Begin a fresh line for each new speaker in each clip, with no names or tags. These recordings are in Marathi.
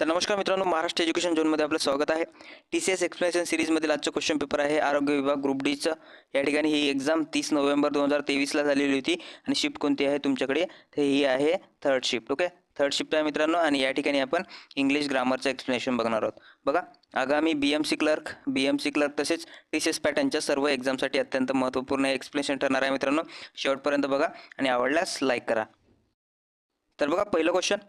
तर नमस्कार मित्रांनो महाराष्ट्र एज्युकेशन झोनमध्ये आपलं स्वागत आहे. टी सी एस एक्सप्लेनेशन सिरीजमधील आजचं क्वेश्चन पेपर आहे. आरोग्य विभाग ग्रुप डीचं या ठिकाणी ही एक्झाम तीस नोव्हेंबर दोन हजार तेवीसला झालेली होती आणि शिफ्ट कोणती आहे तुमच्याकडे? तर ही आहे third shift okay third shift आहे मित्रांनो आणि या ठिकाणी आपण इंग्लिश ग्रामरचं एक्सप्लेनेशन बघणार आहोत. बघा आगामी B M C clerk B M C clerk तसेच टी सी एस पॅटर्नच्या सर्व एक्झामसाठी अत्यंत महत्त्वपूर्ण एक्सप्लेनेशन ठरणार आहे मित्रांनो. शेवटपर्यंत बघा आणि आवडल्यास लाईक करा. तर बघा पहिलं क्वेश्चन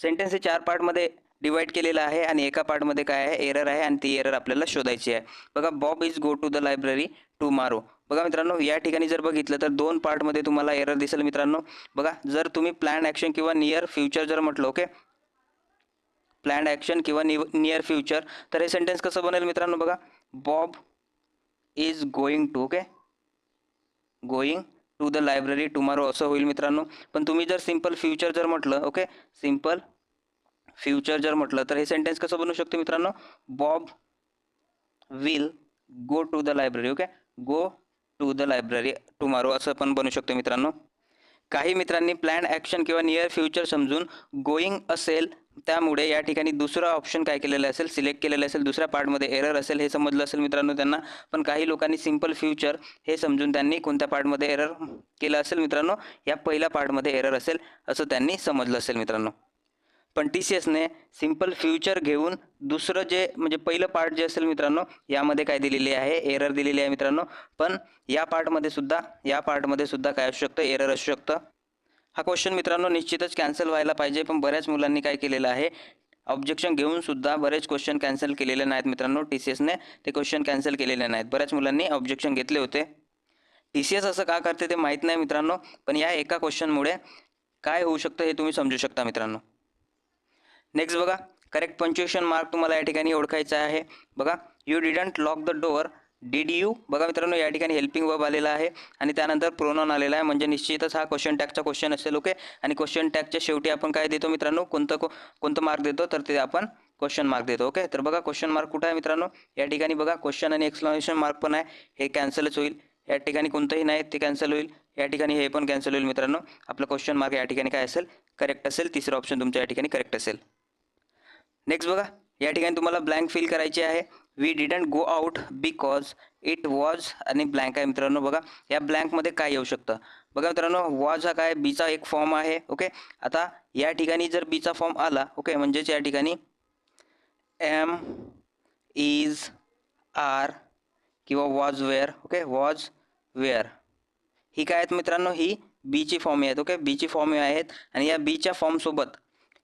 सेंटेन्स हे चार पार्टमध्ये डिवाइड केलेलं आहे आणि एका पार्टमध्ये काय आहे? एरर आहे आणि ती एरर आपल्याला शोधायची आहे. बघा Bob is go to the library tomorrow बघा मित्रांनो या ठिकाणी जर बघितलं तर दोन पार्टमध्ये तुम्हाला एरर दिसेल मित्रांनो. बघा जर तुम्ही प्लॅन ॲक्शन किंवा नियर फ्युचर जर म्हटलं ओके प्लॅन ॲक्शन किंवा नियर फ्युचर तर हे सेंटेन्स कसं बनेल मित्रांनो बघा? Bob is going to okay going to the library tomorrow असं होईल मित्रांनो. पण तुम्ही जर सिंपल फ्युचर जर म्हटलं ओके सिंपल फ्युचर जर म्हटलं तर हे सेंटेन्स कसं बनवू शकतो मित्रांनो? Bob will go to the library okay go to the library tomorrow असं पण बनवू शकतो मित्रांनो. काही मित्रांनी प्लॅन ॲक्शन किंवा नियर फ्युचर समजून गोईंग असेल त्यामुळे या ठिकाणी दुसरा ऑप्शन काय केलेलं असेल? सिलेक्ट केलेलं असेल. दुसऱ्या पार्टमध्ये एरर असेल हे समजलं असेल मित्रांनो त्यांना. पण काही लोकांनी सिंपल फ्युचर हे समजून त्यांनी कोणत्या पार्टमध्ये एरर केलं असेल मित्रांनो? या पहिल्या पार्टमध्ये एरर असेल असं त्यांनी समजलं असेल मित्रांनो. पण टी सी एसने सिंपल फ्युचर घेऊन दुसरं जे म्हणजे पहिलं पार्ट जे असेल मित्रांनो यामध्ये काय दिलेली आहे? एरर दिलेली आहे मित्रांनो. पण या पार्टमध्ये सुद्धा या पार्टमध्ये सुद्धा काय असू शकतं? एरर असू शकतं. हा क्वेश्चन मित्रांनो निश्चितच कॅन्सल व्हायला पाहिजे पण बऱ्याच मुलांनी काय केलेलं आहे? ऑब्जेक्शन घेऊन सुद्धा बरेच क्वेश्चन कॅन्सल केलेले नाहीत मित्रांनो. टी सी एसने ते क्वेश्चन कॅन्सल केलेले नाहीत. बऱ्याच मुलांनी ऑब्जेक्शन घेतले होते. टी सी एस असं का करते ते माहीत नाही मित्रांनो पण या एका क्वेश्चनमुळे काय होऊ शकतं हे तुम्ही समजू शकता मित्रांनो. नेक्स्ट बघा करेक्ट पंच्युएशन मार्क तुम्हाला या ठिकाणी ओळखायचा आहे. बघा you didn't lock the door did you बघा मित्रांनो या ठिकाणी हेल्पिंग वर्ब आलेला आहे आणि त्यानंतर प्रोनॉन आलेला आहे. म्हणजे निश्चितच हा क्वेश्चन टॅगचा क्वेश्चन असेल ओके आणि क्वेश्चन टॅगच्या शेवटी आपण काय देतो मित्रांनो? कोणतं को कोणतं मार्क देतो? तर ते आपण क्वेश्चन मार्क देतो ओके तर बघा क्वेश्चन मार्क कुठं आहे मित्रांनो? या ठिकाणी बघा क्वेश्चन आणि एक्सप्लेनेशन मार्क पण आहे. हे कॅन्सलच होईल. या ठिकाणी कोणतंही नाही ते कॅन्सल होईल. या ठिकाणी हे पण कॅन्सल होईल मित्रांनो. आपलं क्वेश्चन मार्क या ठिकाणी काय असेल? करेक्ट असेल. तिसरं ऑप्शन तुमच्या या ठिकाणी करेक्ट असेल. नेक्स्ट बघा. या ठिकाणी तुम्हाला ब्लँक फिल करायची आहे. We didn't go out because it was आणि ब्लँक आहे मित्रांनो बघा या ब्लँकमध्ये काय येऊ शकतं? बघा मित्रांनो वॉज हा काय? बीचा एक फॉर्म आहे ओके आता या ठिकाणी जर बीचा फॉर्म आला ओके म्हणजेच या ठिकाणी एम इज आर किंवा was were okay was were ही काय आहेत मित्रांनो? ही बीची फॉर्म आहेत ओके बीची फॉर्म आहेत आणि या बीच्या फॉर्मसोबत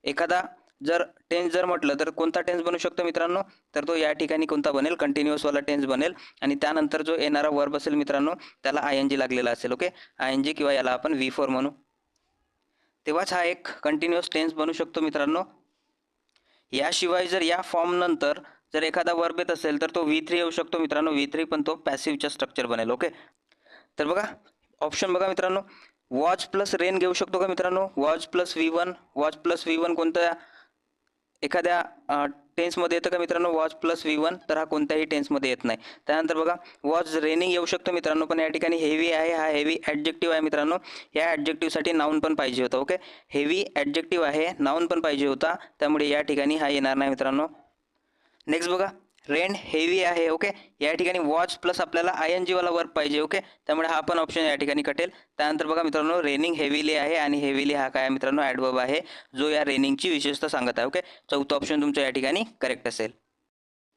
एखादा जर टेन्स जर म्हटलं तर कोणता टेन्स बनू शकतो मित्रांनो? तर तो या ठिकाणी कोणता बनेल? कंटिन्युअसवाला टेन्स बनेल. आणि त्यानंतर जो येणारा वर्ब असेल मित्रांनो त्याला आय एन जी लागलेला असेल ओके आय एन जी किंवा याला आपण व्ही फोर म्हणू. तेव्हाच हा एक कंटिन्युअस टेन्स बनू शकतो मित्रांनो. याशिवाय जर या फॉर्म नंतर जर एखादा वर्ब येत असेल तर तो व्ही थ्री येऊ शकतो मित्रांनो. व्ही थ्री पण तो पॅसिव्हचा स्ट्रक्चर बनेल ओके तर बघा ऑप्शन बघा मित्रांनो. वॉच प्लस रेन घेऊ शकतो का मित्रांनो? Watch plus V one watch plus V one कोणत्या एखाद्या टेन्समध्ये येतं का मित्रांनो? वॉच प्लस व्ही वन तर हा कोणत्याही टेन्समध्ये येत नाही. त्यानंतर बघा वॉच रेनिंग येऊ शकतो मित्रांनो पण या ठिकाणी हेवी आहे हा हेवी ॲडजेक्टिव्ह आहे मित्रांनो. या ॲडजेक्टिव्हसाठी नाऊन पण पाहिजे होता ओके हेवी ॲडजेक्टिव्ह आहे नाऊन पण पाहिजे होता त्यामुळे या ठिकाणी हा येणार नाही मित्रांनो. नेक्स्ट बघा रेन हेवी आहे ओके या ठिकाणी वॉच प्लस आपल्याला आय एन जीवाला वर्क पाहिजे ओके त्यामुळे हा पण ऑप्शन या ठिकाणी कटेल. त्यानंतर बघा मित्रांनो रेनिंग हेवीली आहे आणि हेवीली हा काय मित्रांनो ॲडवर्ब आहे जो या रेनिंगची विशेषता सांगत आहे ओके चौथं ऑप्शन तुमच्या या ठिकाणी करेक्ट असेल.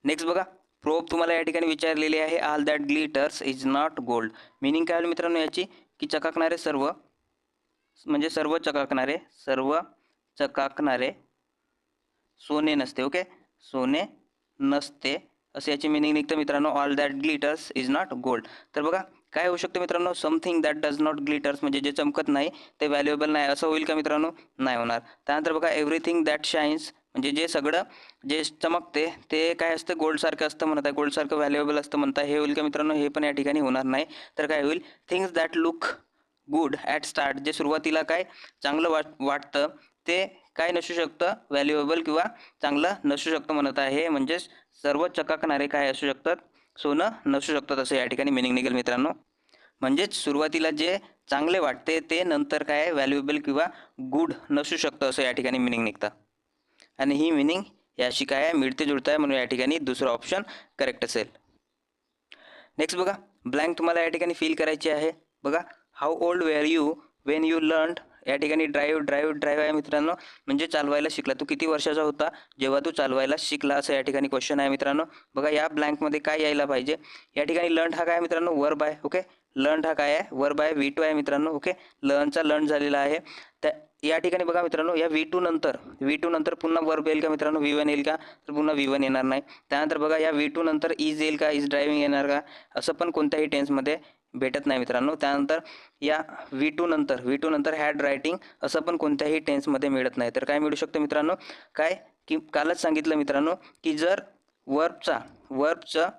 नेक्स्ट बघा प्रोब तुम्हाला या ठिकाणी विचारलेली आहे all that glitters is not gold meaning काय होईल मित्रांनो याची? की चकाकणारे सर्व म्हणजे सर्व चकाकणारे सर्व चकाकणारे सोने नसते ओके सोने नसते. असे याची मिनिंग निघतं मित्रांनो all that glitters is not gold तर बघा काय होऊ शकतं मित्रांनो? Something that does not glitters म्हणजे जे चमकत नाही ते व्हॅल्युएबल नाही. असं होईल का मित्रांनो? नाही होणार. त्यानंतर बघा एव्हरीथिंग दॅट शाईन्स म्हणजे जे सगळं जे चमकते ते काय असतं? गोल्डसारखं असतं म्हणत आहे. गोल्डसारखं व्हॅल्युएबल असतं म्हणता. हे होईल का मित्रांनो? हे पण या ठिकाणी होणार नाही. तर काय होईल? Things that look good at start जे सुरुवातीला काय चांगलं वाट वाटतं ते काय नसू शकतं व्हॅल्युएबल किंवा चांगलं नसू शकतं म्हणत आहे. म्हणजेच सर्व चकाकणारे काय असू शकतात? सोनं नसू शकतात असं या ठिकाणी मिनिंग निघेल मित्रांनो. म्हणजेच सुरुवातीला जे चांगले वाटते ते नंतर काय व्हॅल्युएबल किंवा गुड नसू शकतं असं या ठिकाणी मिनिंग निघतं. आणि ही मिनिंग याशी काय आहे? मिळते जुळतं आहे म्हणून या ठिकाणी दुसरं ऑप्शन करेक्ट असेल. नेक्स्ट बघा ब्लँक तुम्हाला या ठिकाणी फील करायची आहे. बघा how old were you when you learn या ठिकाणी ड्राईव्ह ड्राईव्ह ड्राईव्ह आहे मित्रांनो. म्हणजे चालवायला शिकला. तू किती वर्षाचा होता? जेव्हा तू चालवायला शिकला असं या ठिकाणी क्वेश्चन आहे मित्रांनो. बघा या ब्लँकमध्ये काय यायला पाहिजे? या ठिकाणी लर्न हा काय मित्रांनो? वर्ब आहे ओके लर्न हा काय आहे? वर्ब आहे व्ही टू आहे मित्रांनो ओके लर्नचा लर्न झालेला आहे. त्या या ठिकाणी बघा मित्रांनो या व्ही टू नंतर व्ही टू नंतर पुन्हा वर्ब येईल का मित्रांनो? व्ही वन येईल का? तर पुन्हा व्ही वन येणार नाही. त्यानंतर बघा या व्ही टू नंतर इज येईल का? इज ड्रायव्हिंग येणार का? असं पण कोणत्याही टेन्समध्ये भेटत नाही मित्रांनो. त्यानंतर या व्ही टू नंतर व्ही टू नंतर हॅड रायटिंग असं पण कोणत्याही टेन्समध्ये मिळत नाही. तर काय मिळू शकतं मित्रांनो? काय की कालच सांगितलं मित्रांनो की जर वर्बचा वर्बचं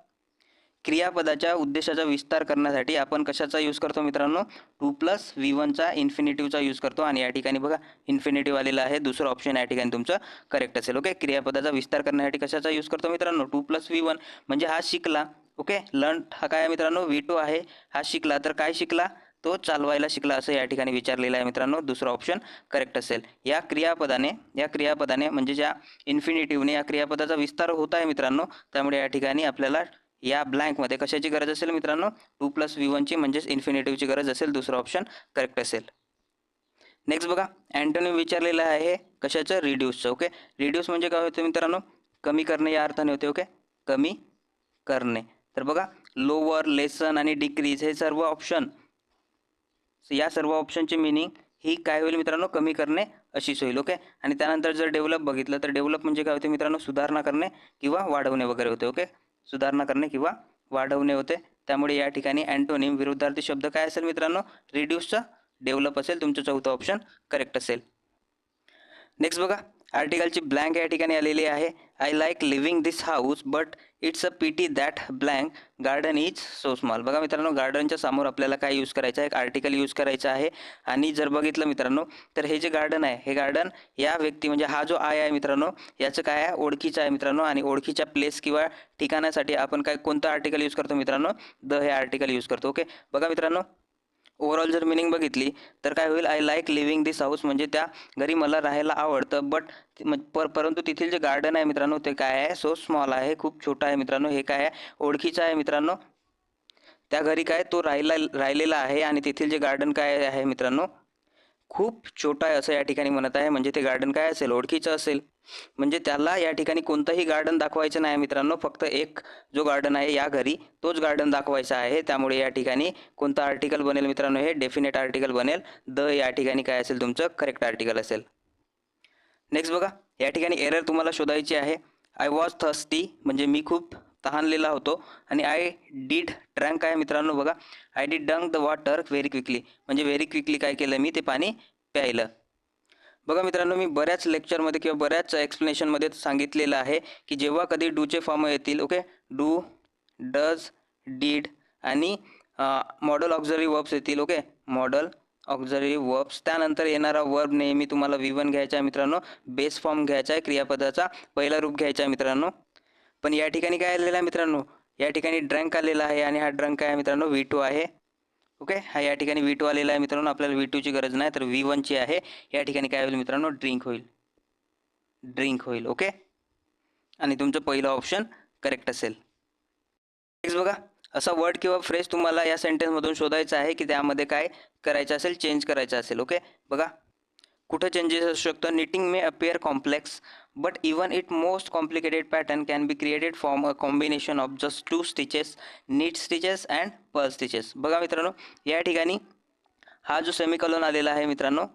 क्रियापदाच्या उद्देशाचा विस्तार करण्यासाठी आपण कशाचा यूज करतो मित्रांनो? टू प्लस व्ही वनचा इन्फिनिटिव्हचा यूज करतो. आणि या ठिकाणी बघा इन्फिनिटिव्ह आलेला आहे. दुसरं ऑप्शन या ठिकाणी तुमचं करेक्ट असेल. ओके क्रियापदाचा विस्तार करण्यासाठी कशाचा यूज करतो मित्रांनो? टू प्लस व्ही वन म्हणजे हा शिकला. ओके लर्न हा काय आहे मित्रांनो? व्ही टू आहे. हा शिकला. तर काय शिकला? तो चालवायला शिकला असं या ठिकाणी विचारलेलं आहे मित्रांनो. दुसरं ऑप्शन करेक्ट असेल. या क्रियापदाने या क्रियापदाने म्हणजे ज्या इन्फिनिटिव्हने या क्रियापदाचा विस्तार होत आहे मित्रांनो त्यामुळे या ठिकाणी आपल्याला या ब्लँकमध्ये कशाची गरज असेल मित्रांनो? टू प्लस व्ही वनची म्हणजेच इन्फिनेटिव्हची गरज असेल. दुसरं ऑप्शन करेक्ट असेल. नेक्स्ट बघा अँटोनिम विचारलेलं आहे कशाचं? रिड्यूसचं ओके रिड्यूस म्हणजे काय होतं मित्रांनो? कमी करणे या अर्थाने होते ओके कमी करणे. तर बघा लोवर लेसन आणि डिक्रीज हे सर्व ऑप्शन या सर्व ऑप्शनची मिनिंग ही काय होईल मित्रांनो? कमी करणे अशीच होईल ओके आणि त्यानंतर जर डेव्हलप बघितलं तर डेव्हलप म्हणजे काय होते मित्रांनो? सुधारणा करणे किंवा वाढवणे वगैरे होते ओके सुधारणा करणे किंवा वाढवणे होते. त्यामुळे या ठिकाणी अँटोनिम विरुद्धार्थी शब्द काय असेल मित्रांनो? रिड्यूसचा डेव्हलप असेल. तुमचं चौथं ऑप्शन करेक्ट असेल. नेक्स्ट बघा. आर्टिकलची ब्लँक या ठिकाणी आलेली आहे. I like living this house but it's a pity that blank garden is so small बघा मित्रांनो गार्डनच्या समोर आपल्याला काय यूज करायचं आहे? एक आर्टिकल यूज करायचं आहे. आणि जर बघितलं मित्रांनो तर हे जे गार्डन आहे हे गार्डन या व्यक्ती म्हणजे हा जो आय आहे मित्रांनो याचं काय आहे? ओळखीचं आहे मित्रांनो. आणि ओळखीच्या प्लेस किंवा ठिकाणासाठी आपण काय कोणतं आर्टिकल यूज करतो मित्रांनो? द हे आर्टिकल यूज करतो. ओके बघा मित्रांनो ओव्हरऑल जर मिनिंग बघितली तर काय होईल? I like living this house म्हणजे त्या घरी मला राहायला आवडतं. बट पर परंतु तेथील जे गार्डन आहे मित्रांनो ते काय आहे? सो स्मॉल आहे खूप छोटा आहे मित्रांनो. हे काय आहे? ओळखीचं आहे मित्रांनो. त्या घरी काय? तो राहिला राहिलेला आहे आणि तेथील जे गार्डन काय आहे मित्रांनो? खूप छोटा आहे असं या ठिकाणी म्हणत आहे. म्हणजे ते गार्डन काय असेल? ओळखीचं असेल. म्हणजे त्याला या ठिकाणी कोणतंही गार्डन दाखवायचं नाही मित्रांनो. फक्त एक जो गार्डन आहे या घरी तोच गार्डन दाखवायचा आहे. त्यामुळे या ठिकाणी कोणतं आर्टिकल बनेल मित्रांनो? हे डेफिनेट आर्टिकल बनेल. द या ठिकाणी काय असेल तुमचं? करेक्ट आर्टिकल असेल. नेक्स्ट बघा. या ठिकाणी एरर तुम्हाला शोधायची आहे. आय वॉज थर्स्टी म्हणजे मी खूप तहानलेला होतो. आणि आय डीड ड्रँक आहे मित्रांनो बघा. I drank the water very quickly. म्हणजे व्हेरी क्विकली काय केलं? मी ते पाणी प्यायलं. बघा मित्रांनो मी बऱ्याच लेक्चरमध्ये किंवा बऱ्याच एक्सप्लेनेशनमध्ये सांगितलेलं आहे की जेव्हा कधी डूचे फॉर्म येतील ओके? डू डज डीड आणि मॉडल ऑक्झरी वर्ब्स येतील ओके? Modal auxiliary verbs. त्यानंतर येणारा वर्ब नेहमी तुम्हाला विवन घ्यायचा आहे मित्रांनो. बेस फॉर्म घ्यायचा आहे क्रियापदाचा पहिला रूप घ्यायचा आहे मित्रांनो. पण या ठिकाणी काय आलेलं आहे मित्रांनो? या ठिकाणी ड्रंक आलेला आहे आणि हा ड्रंक काय आहे मित्रांनो व्ही टू आहे. ओके हा या ठिकाणी व्ही टू आलेला आहे मित्रांनो आपल्याला व्ही टूची गरज नाही तर व्ही वनची आहे. या ठिकाणी काय होईल मित्रांनो ड्रिंक होईल. ड्रिंक होईल ओके आणि तुमचं पहिलं ऑप्शन करेक्ट असेल. नेक्स्ट बघा असा वर्ड किंवा फ्रेज तुम्हाला या सेंटेन्समधून शोधायचा आहे की त्यामध्ये काय करायचं असेल चेंज करायचं असेल ओके बघा. कुठं चेंजेस असू शकतो. Knitting may appear complex but even it most complicated pattern can be created form a combination of just two stitches knit stitches and purl stitches बघा मित्रांनो या ठिकाणी हा जो सेमिकॉलन आलेला आहे मित्रांनो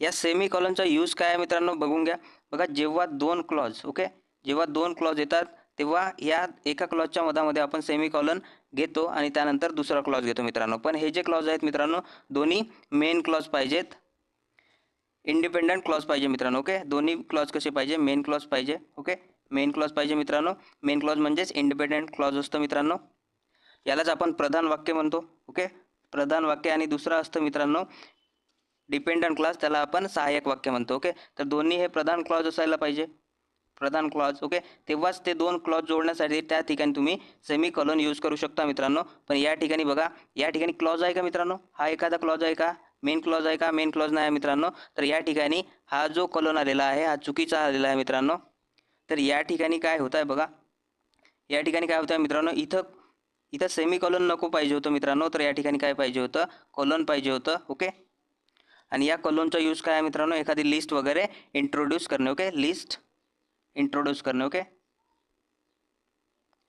या सेमी कॉलनचा यूज काय आहे मित्रांनो बघून घ्या. बघा जेव्हा दोन क्लॉज ओके जेव्हा दोन क्लॉज येतात तेव्हा या एका क्लॉजच्या मधामध्ये आपण सेमी कॉलन घेतो आणि त्यानंतर दुसरा क्लॉज घेतो मित्रांनो. पण हे जे क्लॉज आहेत मित्रांनो दोन्ही मेन क्लॉज पाहिजेत. इंडिपेंडंट क्लॉज पाहिजे मित्रांनो ओके दोन्ही क्लॉज कसे पाहिजे? मेन क्लॉज पाहिजे ओके मेन क्लॉज पाहिजे मित्रांनो. मेन क्लॉज म्हणजेच इंडिपेंडंट क्लॉज असतं मित्रांनो. यालाच आपण प्रधान वाक्य म्हणतो ओके प्रधान वाक्य आणि दुसरं असतं मित्रांनो डिपेंडंट क्लॉज त्याला आपण सहाय्यक वाक्य म्हणतो ओके तर दोन्ही हे प्रधान क्लॉज असायला पाहिजे. प्रधान क्लॉज ओके तेव्हाच ते दोन क्लॉज जोडण्यासाठी त्या ठिकाणी तुम्ही सेमी कॉलन यूज करू शकता मित्रांनो. पण या ठिकाणी बघा या ठिकाणी क्लॉज आहे का मित्रांनो? हा एखादा क्लॉज आहे का? मेन क्लॉज आहे का? मेन क्लॉज नाही आहे मित्रांनो. तर या ठिकाणी हा जो कॉलन आलेला आहे हा चुकीचा आलेला आहे मित्रांनो. तर या ठिकाणी काय होत आहे बघा. या ठिकाणी काय होतं आहे मित्रांनो इथं इथं सेमी कॉलन नको पाहिजे होतं मित्रांनो. तर या ठिकाणी काय पाहिजे होतं? कॉलन पाहिजे होतं ओके आणि या कॉलनचा यूज काय आहे मित्रांनो? एखादी लिस्ट वगैरे इंट्रोड्यूस करणे ओके लिस्ट इंट्रोड्यूस करणे ओके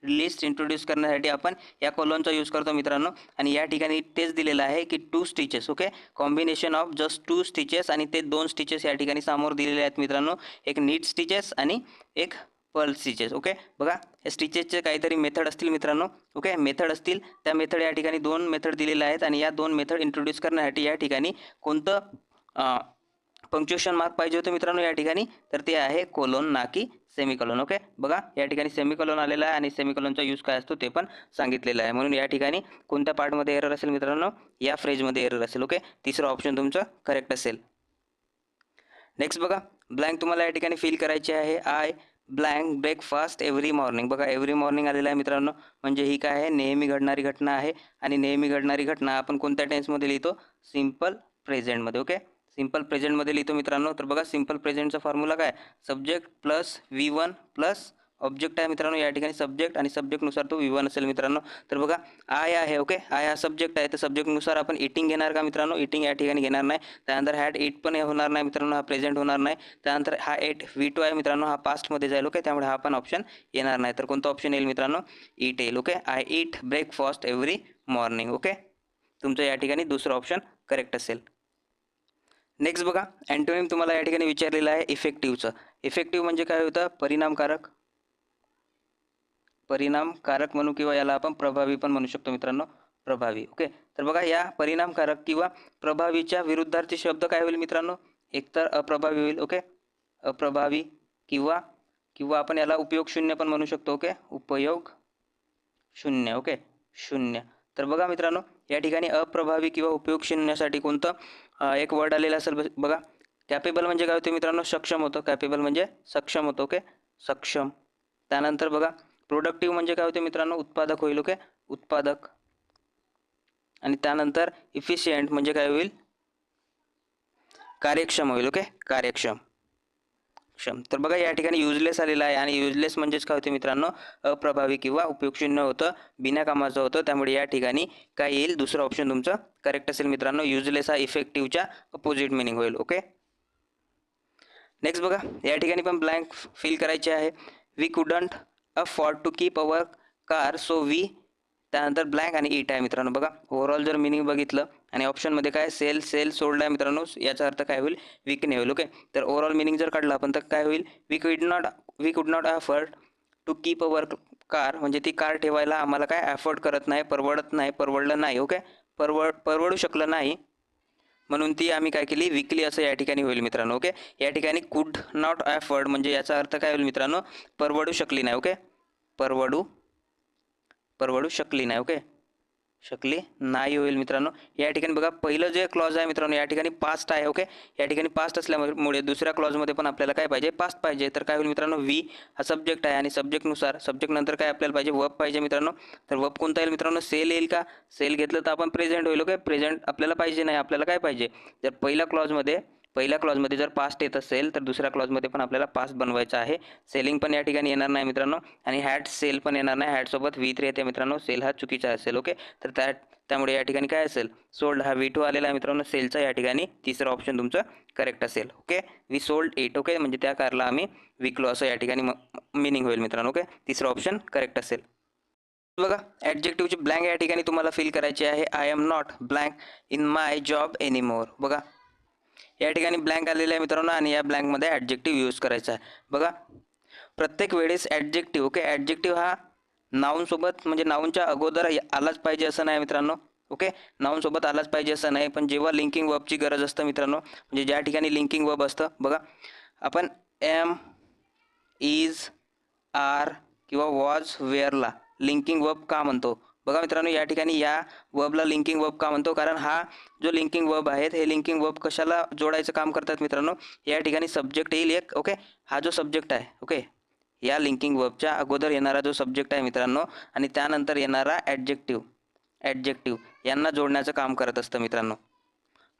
लिस्ट इंट्रोड्यूस करण्यासाठी आपण या कॉलनचा यूज करतो मित्रांनो. आणि या ठिकाणी तेच दिलेलं आहे की two stitches okay combination of just two stitches आणि ते दोन स्टिचेस या ठिकाणी समोर दिलेले आहेत मित्रांनो. एक नीट स्टिचेस आणि एक पर्ल स्टिचेस ओके बघा या स्टिचेसचे काहीतरी मेथड असतील मित्रांनो ओके मेथड असतील त्या मेथड या ठिकाणी दोन मेथड दिलेल्या आहेत आणि या दोन मेथड इंट्रोड्यूस करण्यासाठी या ठिकाणी कोणतं पंक्च्युएशन मार्क पाहिजे होतं मित्रांनो या ठिकाणी? तर ते आहे कोलोन ना की सेमिकॉलॉन ओके बघा या ठिकाणी सेमिकॉलॉन आलेला आहे आणि सेमिकॉलॉनचा यूज काय असतो ते पण सांगितलेलं आहे. म्हणून या ठिकाणी कोणत्या पार्टमध्ये एरर असेल मित्रांनो? या फ्रेजमध्ये एरर असेल ओके तिसरं ऑप्शन तुमचं करेक्ट असेल. नेक्स्ट बघा ब्लँक तुम्हाला या ठिकाणी फिल करायची आहे. I blank breakfast every morning बघा एव्हरी मॉर्निंग आलेलं आहे मित्रांनो. म्हणजे ही काय आहे? नेहमी घडणारी घटना आहे आणि नेहमी घडणारी घटना आपण कोणत्या टेन्समध्ये लिहितो? सिंपल प्रेझेंटमध्ये ओके सिंपल प्रेझेंटमध्ये लिहितो मित्रांनो. तर बघा सिंपल प्रेझेंटचा फॉर्म्युला काय? Subject plus V one plus object आहे मित्रांनो. या ठिकाणी सब्जेक्ट आणि सब्जेक्टनुसार तो व्ही वन असेल मित्रांनो. तर बघा आय आहे ओके? आय हा सब्जेक्ट आहे. तर सब्जेक्टनुसार आपण इटिंग घेणार का मित्रांनो? इटिंग या ठिकाणी घेणार नाही. त्यानंतर हॅट एट पण होणार नाही मित्रांनो. हा प्रेझेंट होणार नाही. त्यानंतर हा एट व्ही टू आहे मित्रांनो. हा पास्टमध्ये जाईल ओके? त्यामुळे हा पण ऑप्शन येणार नाही. तर कोणता ऑप्शन येईल मित्रांनो? इट येईल okay? I eat breakfast every morning okay? तुमचं या ठिकाणी दुसरं ऑप्शन करेक्ट असेल. नेक्स्ट बघा अँटोनिम तुम्हाला या ठिकाणी विचारलेलं आहे इफेक्टिव्हचं इफेक्टिव्ह म्हणजे काय होतं? परिणामकारक. परिणामकारक म्हणू किंवा याला आपण प्रभावी पण म्हणू शकतो मित्रांनो प्रभावी. ओके तर बघा या परिणामकारक किंवा प्रभावीच्या विरुद्धार्थी शब्द काय होईल मित्रांनो? एकतर अप्रभावी होईल ओके अप्रभावी किंवा किंवा आपण याला उपयोग शून्य पण म्हणू शकतो ओके उपयोग शून्य ओके शून्य. तर बघा मित्रांनो या ठिकाणी अप्रभावी किंवा उपयोग शून्यासाठी कोणतं? एक वर्ड आलेला असेल बघा. कॅपेबल म्हणजे काय होते मित्रांनो? सक्षम होतं. कॅपेबल म्हणजे सक्षम होतं ओके सक्षम. त्यानंतर बघा प्रोडक्टिव्ह म्हणजे काय होते मित्रांनो? उत्पादक होईल ओके उत्पादक. आणि त्यानंतर इफिशियंट म्हणजे काय होईल? कार्यक्षम होईल ओके कार्यक्षम. क्षम तर बघा या ठिकाणी युजलेस आलेला आहे. आणि युजलेस म्हणजेच काय होते मित्रांनो? अप्रभावी किंवा उपयोगशून्य होतं बिना कामाचं होतं. त्यामुळे या ठिकाणी काय येईल? दुसरं ऑप्शन तुमचं करेक्ट असेल मित्रांनो. युजलेस हा इफेक्टिव्हच्या अपोजिट मिनिंग होईल. ओके नेक्स्ट बघा. या ठिकाणी पण ब्लँक फिल करायचे आहे. We couldn't afford to keep our car so we त्यानंतर ब्लँक आणि इट आहे मित्रांनो. बघा. ओव्हरऑल जर मिनिंग बघितलं आणि ऑप्शनमध्ये काय? सेल सेल सोडला आहे मित्रांनो. याचा अर्थ काय होईल? विकने होईल ओके तर ओव्हरऑल मिनिंग जर काढलं आपण तर काय होईल? We could not we could not afford to keep our car म्हणजे ती कार ठेवायला आम्हाला काय? अफोर्ड करत नाही परवडत नाही परवडलं नाही ओके परवड परवडू शकलं नाही. म्हणून ती आम्ही काय केली? विकली असं या ठिकाणी होईल मित्रांनो ओके या ठिकाणी कुड नॉट अफोर्ड म्हणजे याचा अर्थ काय होईल मित्रांनो? परवडू शकली नाही ओके परवडू परवडू शकली नाही ओके शकली नाही होईल मित्रांनो. या ठिकाणी बघा पहिलं जे क्लॉज आहे मित्रांनो या ठिकाणी पास्ट आहे ओके या ठिकाणी पास्ट असल्यामुळे दुसऱ्या क्लॉजमध्ये पण आपल्याला काय पाहिजे? पास्ट पाहिजे. तर काय होईल मित्रांनो? वी हा सब्जेक्ट आहे आणि सब्जेक्टनुसार सब्जेक्ट नंतर काय आपल्याला पाहिजे? वप पाहिजे मित्रांनो. तर वप कोणता येईल मित्रांनो? सेल येईल का? सेल घेतलं तर आपण प्रेझेंट होईल ओके प्रेझेंट आपल्याला पाहिजे नाही आपल्याला काय पाहिजे? जर पहिल्या क्लॉजमध्ये पहिल्या क्लॉजमध्ये जर पास्ट येत असेल तर दुसऱ्या क्लॉजमध्ये पण आपल्याला पास्ट बनवायचं आहे. सेलिंग पण या ठिकाणी येणार नाही मित्रांनो. आणि हॅट सेल पण येणार नाही. हॅटसोबत व्ही थ्री येते मित्रांनो. सेल हा चुकीचा असेल ओके तर त्या त्यामुळे या ठिकाणी काय असेल? सोल्ड हा व्ही टू आलेला आहे मित्रांनो. सेलचा या ठिकाणी तिसरं ऑप्शन तुमचं करेक्ट असेल okay we sold it okay म्हणजे त्या कारला आम्ही विकलो असं या ठिकाणी मिनिंग होईल मित्रांनो ओके तिसरं ऑप्शन करेक्ट असेल. बघा ॲडजेक्टिव्हची ब्लँक या ठिकाणी तुम्हाला फिल करायची आहे. I am not blank in my job anymore बघा या ठिकाणी ब्लँक आलेलं आहे मित्रांनो आणि या ब्लँकमध्ये ॲडजेक्टिव्ह यूज करायचा आहे. बघा प्रत्येक वेळेस ॲडजेक्टिव्ह ओके ॲडजेक्टिव्ह हा नाऊनसोबत म्हणजे नाऊनच्या अगोदर आलाच पाहिजे असं नाही मित्रांनो ओके नाऊनसोबत आलाच पाहिजे असं नाही पण जेव्हा लिंकिंग वर्बची गरज असतं मित्रांनो म्हणजे ज्या ठिकाणी लिंकिंग वब असतं बघा आपण एम इज आर किंवा वॉज वेअरला लिंकिंग वर्ब का म्हणतो? बघा मित्रांनो या ठिकाणी या वर्बला लिंकिंग वर्ब का म्हणतो? कारण हा जो लिंकिंग वर्ब आहेत हे लिंकिंग वर्ब कशाला जोडायचं काम करतात मित्रांनो? या ठिकाणी सब्जेक्ट येईल एक ओके हा जो सब्जेक्ट आहे ओके या लिंकिंग वर्बच्या अगोदर येणारा जो सब्जेक्ट आहे मित्रांनो आणि त्यानंतर येणारा ॲडजेक्टिव्ह ॲडजेक्टिव्ह यांना जोडण्याचं काम करत असतं मित्रांनो.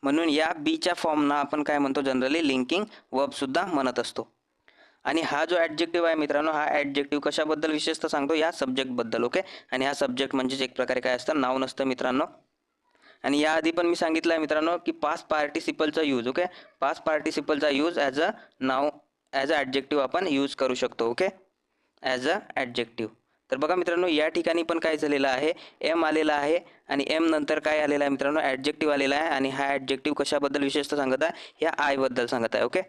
म्हणून या बीच्या फॉर्मना आपण काय म्हणतो? जनरली लिंकिंग वर्बसुद्धा म्हणत असतो. आणि हा जो ॲडजेक्टिव्ह आहे मित्रांनो हा ॲडजेक्टिव्ह कशाबद्दल विशेषतः सांगतो? या सब्जेक्टबद्दल ओके आणि हा सब्जेक्ट म्हणजेच एक प्रकारे काय असतं? नाव नसतं मित्रांनो. आणि याआधी पण मी सांगितलं आहे मित्रांनो की पास्ट पार्टिसिपलचा यूज ओके पास्ट पार्टिसिपलचा यूज ॲज अ नाव ॲज अ ॲडजेक्टिव्ह आपण यूज करू शकतो ओके ॲज अ ॲडजेक्टिव्ह तर बघा मित्रांनो या ठिकाणी पण काय झालेलं आहे? एम आलेला आहे आणि एम नंतर काय आलेलं आहे मित्रांनो? ॲडजेक्टिव्ह आलेला आहे आणि हा ॲडजेक्टिव्ह कशाबद्दल विशेषतः सांगत आहे? या आयबद्दल सांगत आहे ओके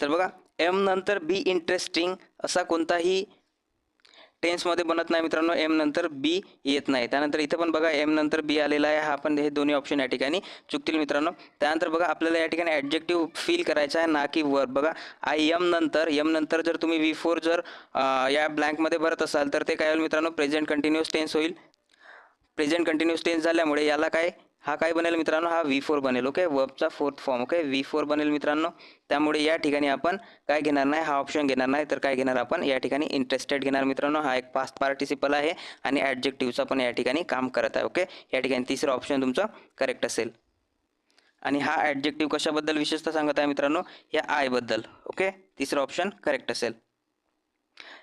तर बघा एम नंतर बी इंटरेस्टिंग असा कोणताही टेन्समध्ये बनत नाही मित्रांनो. एम नंतर बी येत नाही. त्यानंतर इथं पण बघा एम नंतर बी आलेला आहे. हा पण हे दोन्ही ऑप्शन या ठिकाणी चुकतील मित्रांनो. त्यानंतर बघा आपल्याला या ठिकाणी ॲडजेक्टिव्ह फील करायचा आहे ना की वर बघा आय एम नंतर एम नंतर जर तुम्ही वी फोर जर या ब्लँकमध्ये भरत असाल तर ते काय होईल मित्रांनो? प्रेझेंट कंटिन्युअस टेन्स होईल. प्रेझेंट कंटिन्युअस टेन्स झाल्यामुळे याला काय? हा काय बनेल मित्रांनो? हा व्ही फोर बनेल okay वर्बचा fourth form okay V four बनेल मित्रांनो. त्यामुळे या ठिकाणी आपण काय घेणार नाही? हा ऑप्शन घेणार नाही. तर काय घेणार आपण? या ठिकाणी इंटरेस्टेड घेणार मित्रांनो. हा एक पास्ट पार्टिसिपल आहे आणि ॲडजेक्टिव्हचा पण या ठिकाणी काम करत आहे ओके या ठिकाणी तिसरा ऑप्शन तुमचं करेक्ट असेल. आणि हा ॲडजेक्टिव्ह कशाबद्दल विशेषतः सांगत आहे मित्रांनो? या आयबद्दल ओके तिसरं ऑप्शन करेक्ट असेल.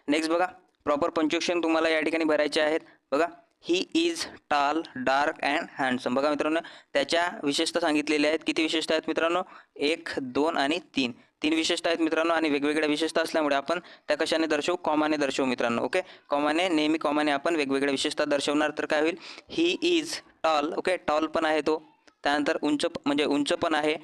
नेक्स्ट बघा प्रॉपर पंच्युएशन तुम्हाला या ठिकाणी भरायचे आहेत. बघा he is tall dark and handsome बघा मित्रांनो त्याच्या विशेषता सांगितलेल्या आहेत. किती विशेषता आहेत मित्रांनो? एक दोन आणि तीन. तीन विशेषता आहेत मित्रांनो आणि वेगवेगळ्या विशेषता असल्यामुळे आपण त्या कशाने दर्शवू? कॉमाने दर्शवू मित्रांनो ओके? कॉमाने नेहमी कॉमाने आपण वेगवेगळ्या विशेषता दर्शवणार तर काय होईल? He is tall okay? Tall पण आहे तो. त्यानंतर उंच म्हणजे उंच पण आहे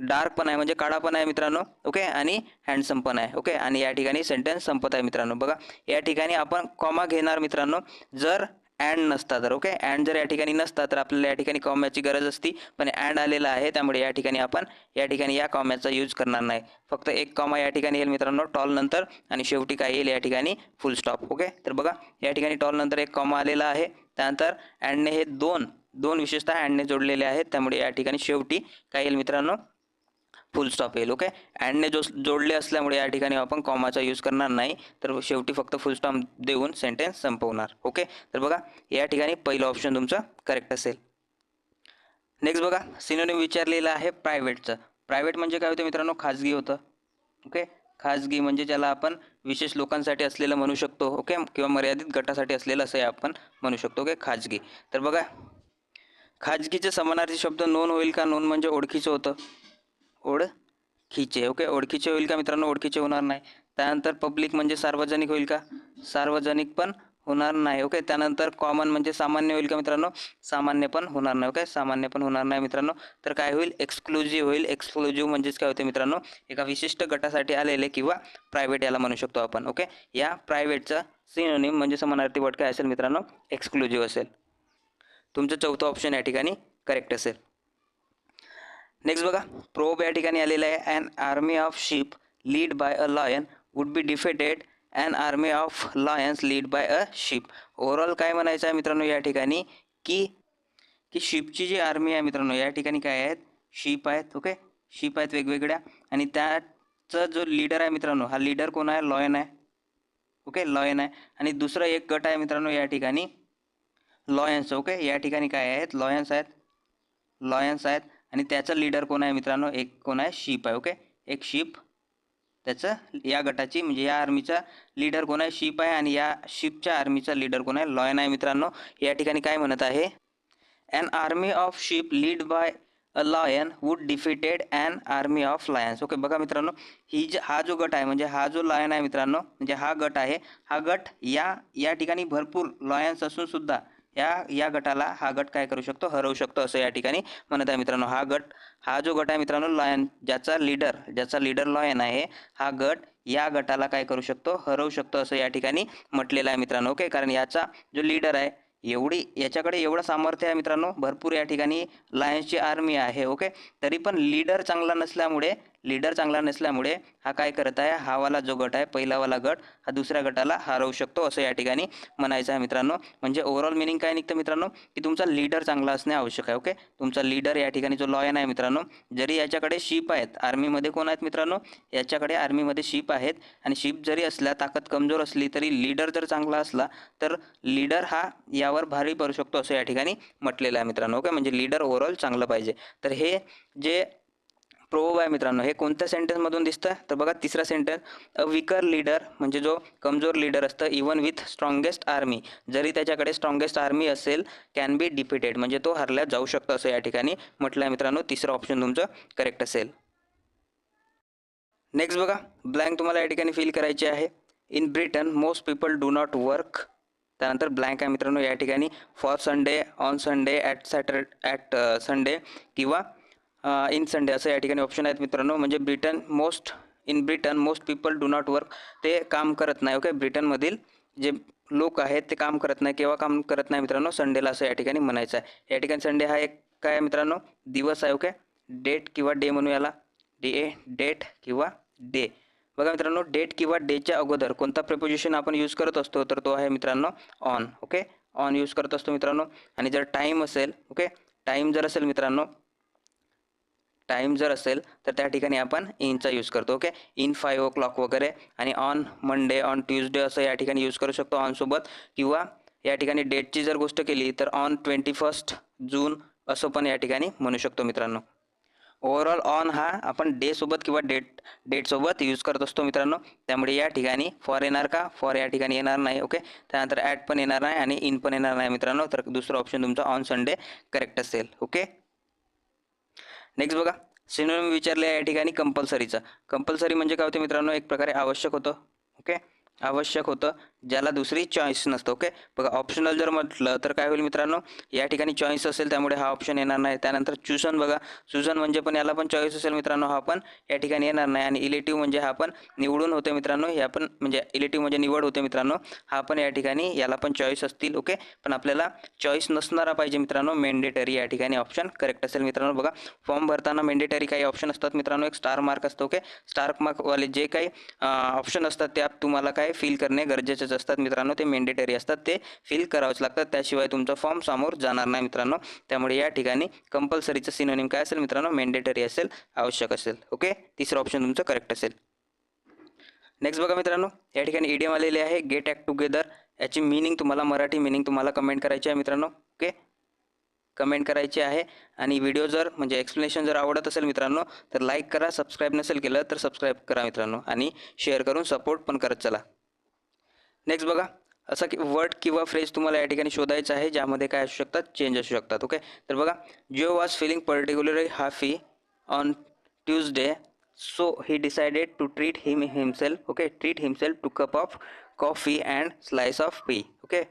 डार्क पण आहे म्हणजे काळा पण आहे मित्रांनो ओके? आणि हँडसम पण आहे ओके? आणि या ठिकाणी सेंटेन्स संपत आहे मित्रांनो बघा. या ठिकाणी आपण कॉमा घेणार मित्रांनो. जर अँड नसता तर ओके अँड जर या ठिकाणी नसता तर आपल्याला या ठिकाणी कॉम्याची गरज असती पण अँड आलेला आहे त्यामुळे या ठिकाणी आपण या ठिकाणी या कॉम्याचा यूज करणार नाही. फक्त एक कॉमा या ठिकाणी येईल मित्रांनो टॉल नंतर आणि शेवटी काय येईल या ठिकाणी फुल स्टॉप ओके तर बघा या ठिकाणी टॉल नंतर एक कॉमा आलेला आहे त्यानंतर अँडने हे दोन दोन विशेषतः अँडने जोडलेले आहेत त्यामुळे या ठिकाणी शेवटी काय येईल मित्रांनो फुल स्टॉप येईल ओके अँडने जो जोडले असल्यामुळे या ठिकाणी आपण कॉमाचा यूज करणार नाही. तर शेवटी फक्त फुल स्टॉप देऊन सेंटेन्स संपवणार ओके तर बघा या ठिकाणी पहिलं ऑप्शन तुमचं करेक्ट असेल. नेक्स्ट बघा सिनोनिम विचारलेलं आहे प्रायव्हेटचं प्रायव्हेट म्हणजे काय होतं मित्रांनो? खाजगी होतं ओके खाजगी म्हणजे ज्याला आपण विशेष लोकांसाठी असलेलं म्हणू शकतो ओके किंवा मर्यादित गटासाठी असलेलं असं आपण म्हणू शकतो ओके खाजगी. तर बघा खाजगीचे समानार्थी शब्द नोंद होईल का? नोंद म्हणजे ओळखीचं होतं. ओळखीचे ओके? ओळखीचे होईल का मित्रांनो? ओळखीचे होणार नाही. त्यानंतर पब्लिक म्हणजे सार्वजनिक होईल का? सार्वजनिक पण होणार नाही ओके? त्यानंतर कॉमन म्हणजे सामान्य होईल का मित्रांनो? सामान्य पण होणार नाही ओके? सामान्य पण होणार नाही मित्रांनो. तर काय होईल? एक्सक्लुझिव्ह होईल. एक्सक्लुझिव्ह म्हणजेच काय होते मित्रांनो? एका विशिष्ट गटासाठी आलेले किंवा प्रायव्हेट याला म्हणू शकतो आपण ओके? या प्रायव्हेटचा सिनोनिम म्हणजे समानार्थी वर्ड काय असेल मित्रांनो? एक्सक्लुझिव्ह असेल. तुमचं चौथं ऑप्शन या ठिकाणी करेक्ट असेल. नेक्स्ट बघा. प्रोब या ठिकाणी आलेलं आहे. And army of ship lead by a lion would be defeated and army of lions lead by a ship overall काय म्हणायचं आहे मित्रांनो या ठिकाणी? की की शिपची जी आर्मी आहे मित्रांनो या ठिकाणी काय आहेत? शिप आहेत ओके शिप आहेत वेगवेगळ्या. आणि त्याचा जो लीडर आहे मित्रांनो हा लीडर कोण आहे? लॉयन आहे. ओके लॉयन आहे. आणि दुसरा एक गट आहे मित्रांनो या ठिकाणी. लॉयन्स ओके या ठिकाणी काय आहेत? लॉयन्स आहेत. लॉयन्स आहेत. आणि त्याचा लीडर कोण आहे मित्रांनो? एक कोण आहे? शिप आहे ओके एक शिप त्याचं या गटाची म्हणजे या आर्मीचा लीडर कोण आहे? शिप आहे. आणि या शिपच्या आर्मीचा लीडर कोण आहे? लॉयन आहे मित्रांनो. या ठिकाणी काय म्हणत आहे? An army of sheep led by a lion would defeated an army of lions okay बघा मित्रांनो ही ज हा जो गट आहे म्हणजे हा जो लॉयन आहे मित्रांनो म्हणजे हा गट आहे हा गट या या ठिकाणी भरपूर लॉयन्स असून सुद्धा या या गटाला हा गट काय करू शकतो? हरवू शकतो असं या ठिकाणी म्हणत आहे मित्रांनो. हा गट हा जो गट आहे मित्रांनो लॉयन ज्याचा लीडर ज्याचा लीडर लॉयन आहे हा गट या गटाला काय करू शकतो? हरवू शकतो असं या ठिकाणी म्हटलेलं आहे मित्रांनो. ओके कारण याचा जो लीडर आहे एवढी याच्याकडे एवढं सामर्थ्य आहे मित्रांनो भरपूर या ठिकाणी लायन्सची आर्मी आहे. ओके तरी पण लीडर चांगला नसल्यामुळे लीडर चांगला नसल्यामुळे हा काय करत आहे? हा वाला जो गट आहे पहिलावाला गट हा दुसऱ्या गटाला हरवू शकतो असं या ठिकाणी म्हणायचं आहे मित्रांनो. म्हणजे ओव्हरऑल मिनिंग काय निघतं मित्रांनो? की तुमचा लीडर चांगला असणे आवश्यक आहे ओके तुमचा लीडर या ठिकाणी जो लॉयन आहे मित्रांनो जरी याच्याकडे शिप आहेत आर्मीमध्ये कोण आहेत मित्रांनो? याच्याकडे आर्मीमध्ये शिप आहेत. आणि शिप जरी असल्या ताकद कमजोर असली तरी लीडर जर चांगला असला तर लीडर हा यावर भारी पडू शकतो असं या ठिकाणी म्हटलेलं आहे मित्रांनो ओके म्हणजे लीडर ओव्हरऑल चांगलं पाहिजे. तर हे जे प्रोवर्ब आहे मित्रांनो. हे कोणत्या सेंटेन्समधून दिसतं तर बघा तिसरा सेंटेन्स अ विकर लीडर म्हणजे जो कमजोर लीडर असतं इवन विथ स्ट्रॉंगेस्ट आर्मी जरी त्याच्याकडे स्ट्रॉंगेस्ट आर्मी असेल कॅन बी डिफिटेड म्हणजे तो हरल्या जाऊ शकतो असं या ठिकाणी म्हटलं आहे मित्रांनो. तिसरं ऑप्शन तुमचं करेक्ट असेल. नेक्स्ट बघा ब्लँक तुम्हाला या ठिकाणी फिल करायची आहे. In Britain most people do not work त्यानंतर ब्लँक आहे मित्रांनो या ठिकाणी. For Sunday on Sunday at सॅटर at Sunday किंवा इन संडे असं या ठिकाणी ऑप्शन आहेत मित्रांनो. म्हणजे Britain most in Britain most people do not work ते काम करत नाही ओके ब्रिटनमधील जे लोक आहेत ते काम करत नाही केव्हा काम करत नाही मित्रांनो. संडेला असं या ठिकाणी म्हणायचं आहे. या ठिकाणी संडे हा एक काय मित्रांनो? दिवस आहे ओके डेट किंवा डे म्हणू याला. डे डेट किंवा डे बघा मित्रांनो डेट किंवा डेच्या अगोदर कोणता प्रिपोजिशन आपण यूज करत असतो तर तो आहे मित्रांनो ऑन ओके ऑन यूज करत असतो मित्रांनो. आणि जर टाईम असेल ओके टाईम जर असेल मित्रांनो टाईम जर असेल तर त्या ठिकाणी आपण इनचा यूज करतो okay in five o'clock वगैरे आणि ऑन मंडे ऑन ट्यूजडे असं या ठिकाणी यूज करू शकतो ऑनसोबत किंवा या ठिकाणी डेटची जर गोष्ट केली तर ऑन ट्वेंटी फर्स्ट जून असं पण या ठिकाणी म्हणू शकतो मित्रांनो. ओव्हरऑल ऑन हा आपण डे सोबत किंवा डेट डेटसोबत यूज करत असतो मित्रांनो. त्यामुळे या ठिकाणी फॉर येणार का? फॉर या ठिकाणी येणार नाही ओके त्यानंतर ॲट पण येणार नाही आणि इन पण येणार नाही मित्रांनो. तर दुसरं ऑप्शन तुमचा ऑन संडे करेक्ट असेल ओके नेक्स्ट बघा. सिनोनिम विचारले आहे या ठिकाणी कंपल्सरीचं कंपल्सरी म्हणजे काय होतं मित्रांनो? एक प्रकारे आवश्यक होतं. ओके आवश्यक होतं. ज्याला दुसरी चॉईस नसतं ओके बघा ऑप्शनल जर म्हटलं तर काय होईल मित्रांनो? या ठिकाणी चॉईस असेल त्यामुळे हा ऑप्शन येणार नाही. त्यानंतर चुसन बघा. चुसन म्हणजे पण याला पण चॉईस असेल मित्रांनो हा पण या ठिकाणी येणार नाही. आणि इलेक्टिव्ह म्हणजे हा पण निवडून होते मित्रांनो या पण म्हणजे इलेक्टिव्ह म्हणजे निवड होते मित्रांनो हा पण या ठिकाणी याला पण चॉईस असतील ओके पण आपल्याला चॉईस नसणारा पाहिजे मित्रांनो मेंडेटरी या ठिकाणी ऑप्शन करेक्ट असेल मित्रांनो. बघा फॉर्म भरताना मेंडेटरी काही ऑप्शन असतात मित्रांनो एक स्टार मार्क असतो ओके स्टार मार्कवाले जे काही ऑप्शन असतात त्या तुम्हाला काय फिल करणे गरजेचं असतात मित्रांनो ते मेंडेटरी असतात. ते फिल करावंच लागतात. त्याशिवाय तुमचा फॉर्म समोर जाणार नाही मित्रांनो. त्यामुळे या ठिकाणी कंपल्सरीचं सिनोनिम काय असेल मित्रांनो? मेंडेटरी असेल आवश्यक असेल. ओके तिसरं ऑप्शन तुमचं करेक्ट असेल. नेक्स्ट बघा मित्रांनो. या ठिकाणी ईडीएम आलेले आहे. गेट ॲक्ट टुगेदर याची मिनिंग तुम्हाला मराठी मिनिंग तुम्हाला कमेंट करायची आहे मित्रांनो. ओके कमेंट करायची आहे. आणि व्हिडिओ जर म्हणजे एक्सप्लेनेशन जर आवडत असेल मित्रांनो तर लाईक करा. सबस्क्राईब नसेल केलं तर सबस्क्राईब करा मित्रांनो. आणि शेअर करून सपोर्ट पण करत चला. नेक्स्ट बघा. असा की वर्ड किंवा फ्रेज तुम्हाला या ठिकाणी शोधायचं आहे ज्यामध्ये काय असू शकतात? चेंज असू शकतात ओके तर बघा Joy was feeling particularly happy on Tuesday so he decided to treat him himself okay treat himself to cup of coffee and slice of pie okay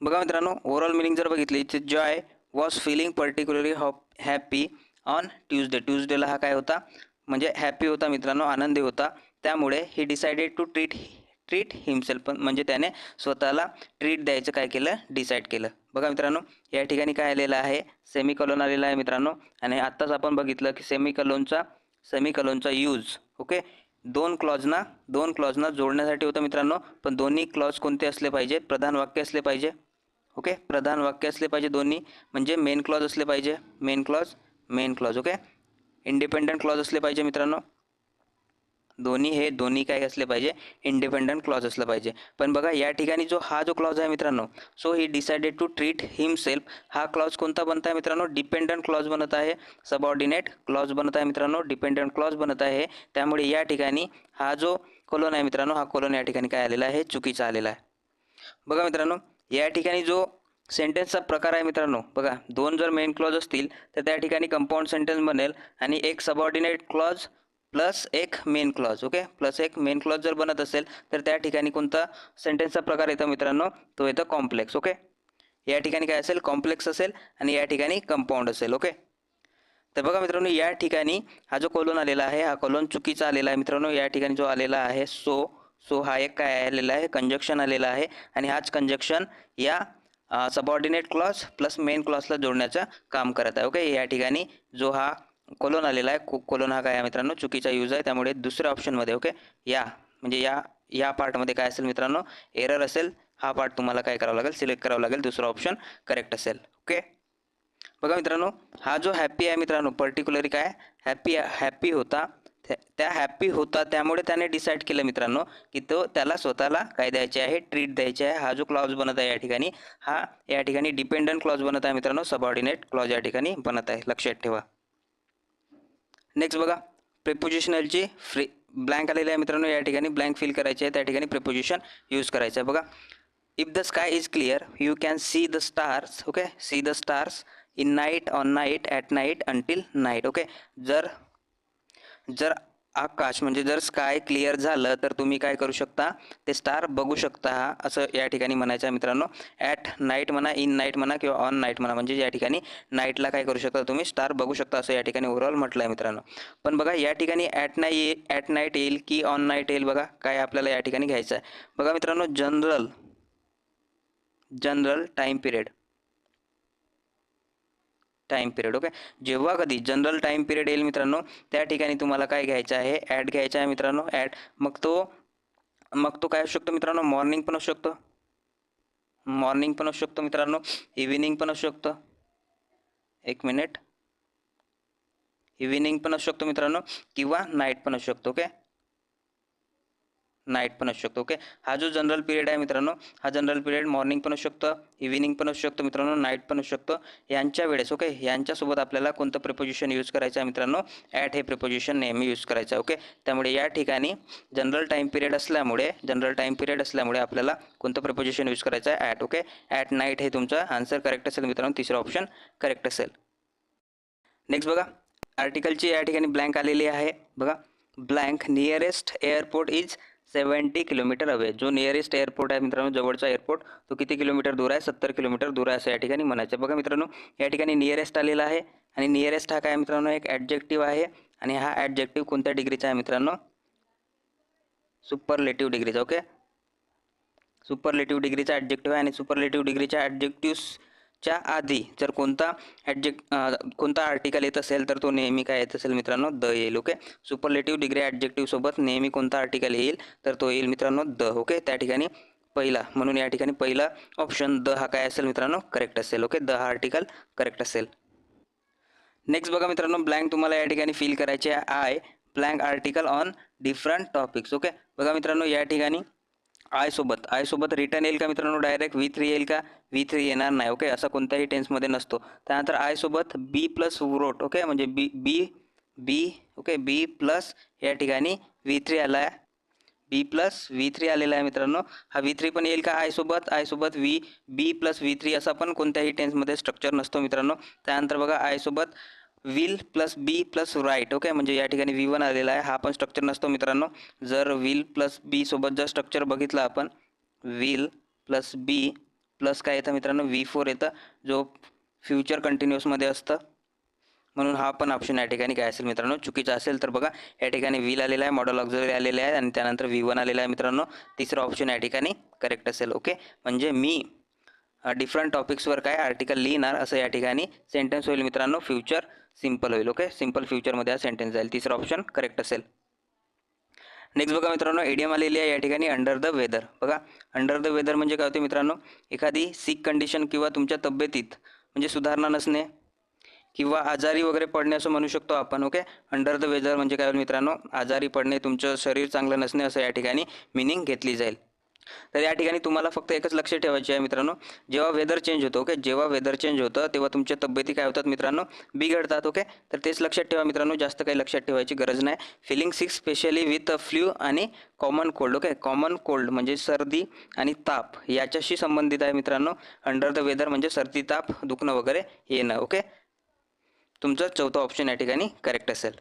बघा मित्रांनो ओव्हरऑल मिनिंग जर बघितली तर Joy was feeling particularly happy on Tuesday ट्यूजडेला हा काय होता? म्हणजे हॅपी होता मित्रांनो आनंदी होता. त्यामुळे he decided to treat treat himself पण म्हणजे त्याने स्वतःला ट्रीट द्यायचं काय केलं? डिसाईड केलं. बघा मित्रांनो या ठिकाणी काय आलेलं आहे? सेमी कलोन आलेला आहे मित्रांनो. आणि आत्ताच आपण बघितलं की सेमी कलोनचा सेमी कलोनचा यूज ओके दोन क्लॉजना दोन क्लॉजना जोडण्यासाठी होतं मित्रांनो. पण दोन्ही क्लॉज कोणते असले पाहिजेत प्रधान वाक्य असले पाहिजे. ओके प्रधान वाक्य असले पाहिजे दोन्ही. म्हणजे मेन क्लॉज असले पाहिजे. Main clause main clause okay independent clause असले पाहिजे मित्रांनो. दोन्ही हे दोन्ही काय असले पाहिजे? इंडिपेंडंट क्लॉज असलं पाहिजे. पण बघा या ठिकाणी जो हा जो क्लॉज आहे मित्रांनो so he decided to treat himself हा क्लॉज कोणता बनत आहे मित्रांनो? डिपेंडंट क्लॉज बनत आहे. सबऑर्डिनेट क्लॉज बनत आहे मित्रांनो. डिपेंडंट क्लॉज बनत आहे. त्यामुळे या ठिकाणी हा जो कोलोन आहे मित्रांनो हा कोलोन या ठिकाणी काय आलेला आहे? चुकीचा आलेला आहे. बघा मित्रांनो या ठिकाणी जो सेंटेन्सचा प्रकार आहे मित्रांनो बघा दोन जर मेन क्लॉज असतील तर त्या ठिकाणी कंपाऊंड सेंटेन्स बनेल आणि एक सबऑर्डिनेट क्लॉज प्लस एक मेन क्लॉज ओके प्लस एक मेन क्लॉज जर बनत असेल तर त्या ठिकाणी कोणता सेंटेन्सचा प्रकार येतो मित्रांनो? तो येतो कॉम्प्लेक्स ओके या ठिकाणी काय असेल? कॉम्प्लेक्स असेल आणि या ठिकाणी कंपाऊंड असेल ओके तर बघा मित्रांनो या ठिकाणी हा जो कोलोन आलेला आहे हा कोलोन चुकीचा आलेला आहे मित्रांनो. या ठिकाणी जो आलेला आहे सो सो हा एक काय आलेला आहे? कंजक्शन आलेला आहे आणि हाच कंजक्शन या सबऑर्डिनेट क्लॉज प्लस मेन क्लॉजला जोडण्याचं काम करत आहे ओके या ठिकाणी जो हा कोलोन आलेला आहे. को कोलोन हा काय आहे मित्रांनो? चुकीचा यूज आहे. त्यामुळे दुसऱ्या ऑप्शनमध्ये ओके या म्हणजे या या पार्टमध्ये काय असेल मित्रांनो? एरर असेल. हा पार्ट तुम्हाला काय करावा लागेल? सिलेक्ट करावा लागेल. दुसरा ऑप्शन करेक्ट असेल ओके बघा मित्रांनो हा जो हॅप्पी आहे मित्रांनो पर्टिक्युलरली काय? हॅप्पी हॅप्पी होता. त्या- त्या होता त्यामुळे त्याने डिसाईड केलं मित्रांनो की तो त्याला स्वतःला काय द्यायचे आहे? ट्रीट द्यायचे आहे. हा जो क्लॉज बनत आहे या ठिकाणी हा या ठिकाणी डिपेंडंट क्लॉज बनत आहे मित्रांनो. सबऑर्डिनेट क्लॉज या ठिकाणी बनत आहे. लक्षात ठेवा. नेक्स्ट बघा प्रिपोजिशनलची फ्री ब्लँक आलेली आहे मित्रांनो या ठिकाणी ब्लँक फिल करायचे आहे त्या ठिकाणी प्रिपोजिशन यूज करायचं आहे. बघा if the sky is clear you can see the stars okay see the stars in night on night at night until night okay जर जर आकाश म्हणजे जर स्काय क्लिअर झालं तर तुम्ही काय करू शकता? ते स्टार बघू शकता असं या ठिकाणी म्हणायचं आहे मित्रांनो. ॲट नाईट म्हणा इन नाईट म्हणा किंवा ऑन नाईट म्हणा म्हणजे या ठिकाणी नाईटला काय करू शकता तुम्ही? स्टार बघू शकता असं या ठिकाणी ओव्हरऑल म्हटलं आहे मित्रांनो. पण बघा या ठिकाणी ॲट नाई ॲट नाईट येईल की ऑन नाईट येईल बघा? काय आपल्याला या ठिकाणी घ्यायचं आहे बघा मित्रांनो general general time period time period okay जेव्हा कधी जनरल टाईम पिरियड येईल मित्रांनो त्या ठिकाणी तुम्हाला काय घ्यायचं आहे? ॲड घ्यायचा आहे मित्रांनो ॲड मग तो मग तो काय असू शकतो मित्रांनो? मॉर्निंग पण असू शकतो. मॉर्निंग पण असू शकतो मित्रांनो. इव्हिनिंग पण असू शकतो. एक मिनिट इव्हिनिंग पण असू शकतो मित्रांनो. किंवा नाईट पण असू शकतो ओके नाईट पण असू शकतो ओके हा जो जनरल पिरियड आहे मित्रांनो हा जनरल पिरियड मॉर्निंग पण असू शकतं इव्हिनिंग पण असू शकतो मित्रांनो नाईट पण असू शकतो. यांच्या वेळेस ओके यांच्यासोबत आपल्याला कोणतं प्रिपोजिशन यूज करायचं आहे मित्रांनो? ॲट हे प्रिपोजिशन नेहमी यूज करायचं आहे ओके त्यामुळे या ठिकाणी जनरल टाईम पिरियड असल्यामुळे जनरल टाईम पिरियड असल्यामुळे आपल्याला कोणतं प्रिपोजिशन यूज करायचं आहे? ॲट ओके ॲट नाईट हे तुमचं आन्सर करेक्ट असेल मित्रांनो तिसरं ऑप्शन करेक्ट असेल. नेक्स्ट बघा आर्टिकलची या ठिकाणी ब्लँक आलेली आहे बघा. Blank nearest airport is seventy kilometre away जो नियरेस्ट एअरपोर्ट आहे मित्रांनो जवळचा एअरपोर्ट तो किती किलोमीटर दूर आहे? सत्तर किलोमीटर दूर आहे असं या ठिकाणी म्हणायचं आहे. बघा मित्रांनो या ठिकाणी नियरेस्ट आलेला आहे आणि नियरेस्ट हा काय मित्रांनो? एक ॲडजेक्टिव्ह आहे आणि हा ॲडजेक्टिव्ह कोणत्या डिग्रीचा आहे मित्रांनो? सुपरलेटिव्ह डिग्रीचा ओके सुपरलेटिव्ह डिग्रीचा ॲडजेक्टिव्ह आहे आणि सुपरलेटिव्ह डिग्रीच्या च्या आधी जर कोणता ॲडजेक्ट कोणता आर्टिकल येत असेल तर तो नेहमी काय येत असेल मित्रांनो? द येईल ओके सुपरलेटिव्ह डिग्री ॲडजेक्टिव्हसोबत नेहमी कोणता आर्टिकल येईल तर तो येईल मित्रांनो द ओके त्या ठिकाणी पहिला म्हणून या ठिकाणी पहिला ऑप्शन द हा काय असेल मित्रांनो? करेक्ट असेल ओके द हा आर्टिकल करेक्ट असेल. नेक्स्ट बघा मित्रांनो ब्लँक तुम्हाला या ठिकाणी फिल करायचे आहे. I blank article on different topics okay बघा मित्रांनो या ठिकाणी आय सोबत आय सोबत रिटर्न येईल का मित्रांनो? डायरेक्ट व्ही थ्री येईल का? व्ही थ्री येणार नाही ओके असा कोणत्याही टेन्समध्ये नसतो. त्यानंतर आय सोबत बी प्लस रोट ओके म्हणजे बी बी बी ओके बी प्लस या ठिकाणी व्ही थ्री आला आहे बी प्लस व्ही थ्री आलेला आहे मित्रांनो. हा व्ही थ्री पण येईल का? आय सोबत आय सोबत V be plus V three असा पण कोणत्याही टेन्समध्ये स्ट्रक्चर नसतो मित्रांनो. त्यानंतर बघा आय सोबत will plus be plus right okay म्हणजे या ठिकाणी व्ही वन आलेला आहे. हा पण स्ट्रक्चर नसतो मित्रांनो. जर विल प्लस बी सोबत जर स्ट्रक्चर बघितलं आपण विल प्लस बी प्लस काय येतं मित्रांनो? व्ही फोर येतं. जो फ्युचर कंटिन्युअसमध्ये असतं. म्हणून हा पण ऑप्शन या ठिकाणी काय असेल मित्रांनो? चुकीचा असेल तर बघा या ठिकाणी व्हील आलेला आहे मॉडल ऑक्झरी आलेले आहे आणि त्यानंतर व्ही वन आलेला आहे मित्रांनो. तिसरं ऑप्शन या ठिकाणी करेक्ट असेल ओके म्हणजे मी डिफरंट टॉपिक्सवर काय आर्टिकल लिहिणार असं या ठिकाणी सेंटेन्स होईल मित्रांनो. फ्युचर सिंपल होईल ओके? सिंपल फ्युचरमध्ये हा सेंटेन्स जाईल. तिसरा ऑप्शन करेक्ट असेल. नेक्स्ट बघा मित्रांनो एडियम आलेली आहे या ठिकाणी अंडर द वेदर बघा अंडर द वेदर म्हणजे काय होते मित्रांनो? एखादी सिक कंडिशन किंवा तुमच्या तब्येतीत म्हणजे सुधारणा नसणे किंवा आजारी वगैरे पडणे असं म्हणू शकतो आपण ओके? अंडर द वेदर म्हणजे काय होईल मित्रांनो? आजारी पडणे तुमचं शरीर चांगलं नसणे असं या ठिकाणी मिनिंग घेतली जाईल. तर या ठिकाणी तुम्हाला फक्त एकच लक्ष ठेवायचे आहे मित्रांनो. जेव्हा वेदर चेंज होतं ओके जेव्हा वेदर चेंज होतं तेव्हा तुमच्या तब्येती काय होतात मित्रांनो? बिघडतात ओके तर तेच लक्षात ठेवा मित्रांनो जास्त काही लक्षात ठेवायची गरज नाही. Feeling sick specially with flu आणि common cold okay common cold म्हणजे सर्दी आणि ताप याच्याशी संबंधित आहे मित्रांनो. अंडर द वेदर म्हणजे सर्दी ताप दुखणं वगैरे येणं ओके तुमचं चौथं ऑप्शन या ठिकाणी करेक्ट असेल.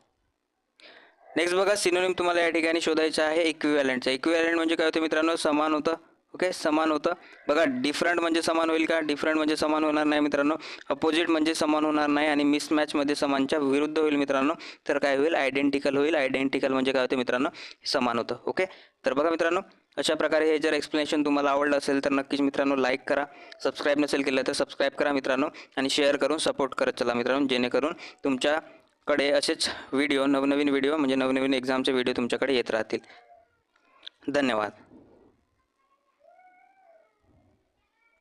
नेक्स्ट बघा सिनोनिम तुम्हाला या ठिकाणी शोधायचं आहे इक्विवॅलंटचं इक्विवॅलंट म्हणजे काय होतं मित्रांनो? समान होतं. ओके समान होतं. बघा डिफरंट म्हणजे समान होईल का? डिफरंट म्हणजे समान होणार नाही मित्रांनो. अपोजिट म्हणजे समान होणार नाही आणि मिसमॅचमध्ये समानच्या विरुद्ध होईल मित्रांनो. तर काय होईल? आयडेंटिकल होईल. आयडेंटिकल म्हणजे काय होतं मित्रांनो? समान होतं. ओके तर बघा मित्रांनो अशा प्रकारे हे जर एक्सप्लेनेशन तुम्हाला आवडलं असेल तर नक्कीच मित्रांनो लाईक करा. सबस्क्राईब नसेल केलं तर सबस्क्राईब करा मित्रांनो. आणि शेअर करून सपोर्ट करत चला मित्रांनो जेणेकरून तुमच्या तुमच्याकडे असेच व्हिडिओ नवनवीन व्हिडिओ म्हणजे नवनवीन एक्झामचे व्हिडिओ तुमच्याकडे येत राहतील. धन्यवाद.